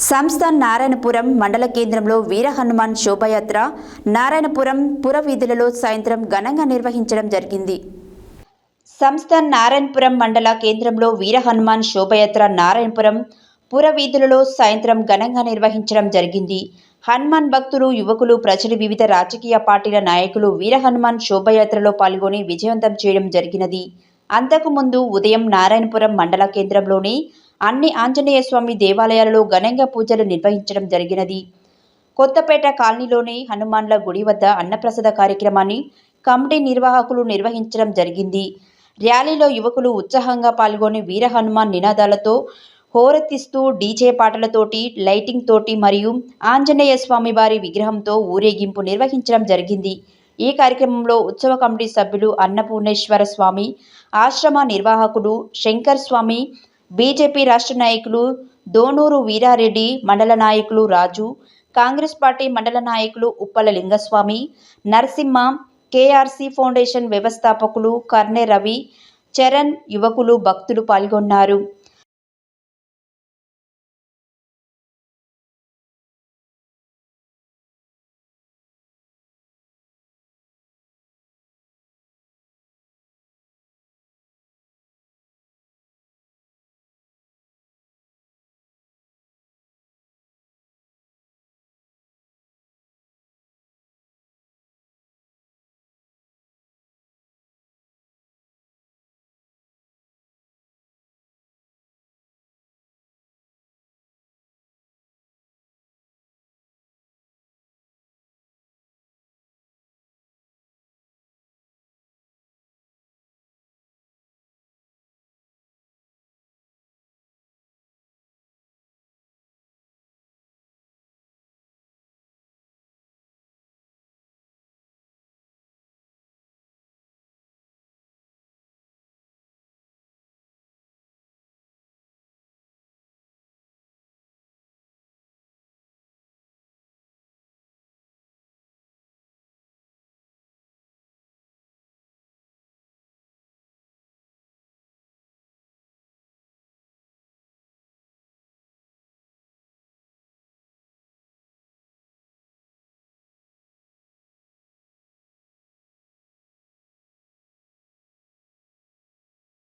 సంస్థ నారాయణపురం మండల కేంద్రంలో వీర హనుమాన్ శోభయాత్ర నారాయణపురం పురవీధులలో సాయంత్రం ఘనంగా నిర్వహించడం జరిగింది. సంస్థ నారాయణపురం మండల కేంద్రంలో వీర హనుమాన్ శోభయాత్ర నారాయణపురం పురవీధులలో సాయంత్రం ఘనంగా నిర్వహించడం జరిగింది. హనుమాన్ భక్తులు యువకులు ప్రజలు వివిధ రాజకీయ పార్టీల నాయకులు వీర హనుమాన్ శోభయాత్రలో పాల్గొని విజయవంతం చేయడం జరిగినది. అంతకుముందు ఉదయం నారాయణపురం మండల కేంద్రంలోని అన్ని ఆంజనేయ స్వామి దేవాలయాలలో ఘనంగా పూజలు నిర్వహించడం జరిగినది. కొత్తపేట కాలనీలోని హనుమాన్ల గుడి వద్ద అన్నప్రసాద కార్యక్రమాన్ని కమిటీ నిర్వాహకులు నిర్వహించడం జరిగింది. ర్యాలీలో యువకులు ఉత్సాహంగా పాల్గొని వీర హనుమాన్ నినాదాలతో హోరెత్తిస్తూ డీజే పాటలతోటి లైటింగ్ తోటి మరియు ఆంజనేయ స్వామి వారి విగ్రహంతో ఊరేగింపు నిర్వహించడం జరిగింది. ఈ కార్యక్రమంలో ఉత్సవ కమిటీ సభ్యులు అన్నపూర్ణేశ్వర స్వామి ఆశ్రమ నిర్వాహకుడు శంకర్ స్వామి బీజేపీ రాష్ట్ర నాయకులు దోనూరు వీరారెడ్డి మండల నాయకులు రాజు కాంగ్రెస్ పార్టీ మండల నాయకులు ఉప్పల లింగస్వామి నరసింహ కేఆర్సీ ఫౌండేషన్ వ్యవస్థాపకులు కర్నె రవి చరణ్ యువకులు భక్తులు పాల్గొన్నారు.